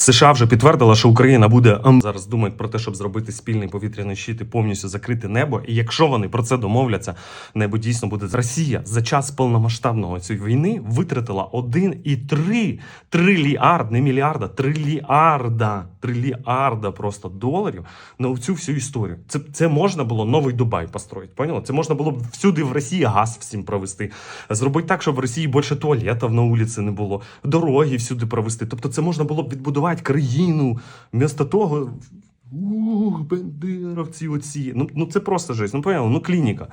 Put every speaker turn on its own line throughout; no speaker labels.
США вже підтвердила, що Україна буде ем, зараз думають про те, щоб зробити спільний повітряний щит і повністю закрити небо. І якщо вони про це домовляться, небо дійсно буде Росія за час повномасштабного цієї війни витратила 1,3 трильярд, не мільярда, трильярда, трильярда просто доларів на цю всю історію. Це, це можна було новий Дубай построїти. Поняла? Це можна було б всюди в Росії газ всім провести. Зробити так, щоб в Росії більше туалетів на вулиці не було, дороги всюди провести. Тобто, це можна було б відбудувати країну. Вмісто того. Ух, бендеровці оці. Ну, ну це просто жесть. Ну, поняли, ну клініка.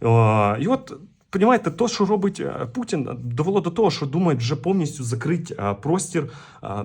О, і от, понімаєте, то, що робить е, Путін, довело до того, що думають вже повністю закрити е, простір, е,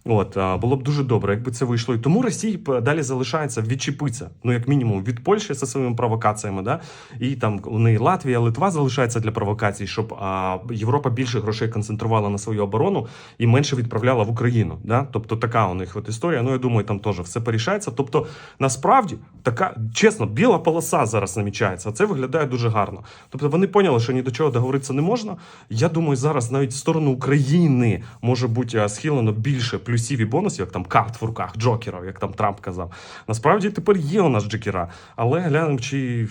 От було б дуже добре, якби це вийшло. І тому Росії далі залишається відчепитися, ну як мінімум від Польщі зі своїми провокаціями, да і там у неї Латвія, Литва залишається для провокацій, щоб а, Європа більше грошей концентрувала на свою оборону і менше відправляла в Україну. Да? Тобто така у них от історія. Ну я думаю, там теж все порішається. Тобто, насправді така чесно, біла полоса зараз намічається. а Це виглядає дуже гарно. Тобто вони поняли, що ні до чого договоритися не можна. Я думаю, зараз навіть в сторону України може бути схилено більше плюсів і бонусів, як там карт в руках, джокерів, як там Трамп казав. Насправді тепер є у нас джокера, але глянемо, чи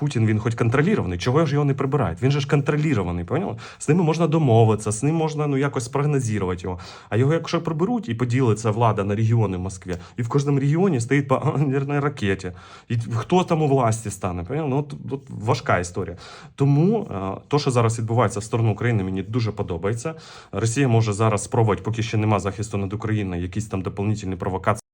Путін він хоч контролірований, чого ж його не прибирають? Він же ж контролірований, поняли? З ними можна домовитися, з ним можна ну якось спрогнозувати його. А його, якщо приберуть і поділиться влада на регіони в Москві, і в кожному регіоні стоїть по ядерній ракеті. І хто там у власті стане? Поняли? Ну, от, от важка історія. Тому е, то, що зараз відбувається в сторону України, мені дуже подобається. Росія може зараз спробувати, поки ще нема захисту над Україною, якісь там доповнительні провокації.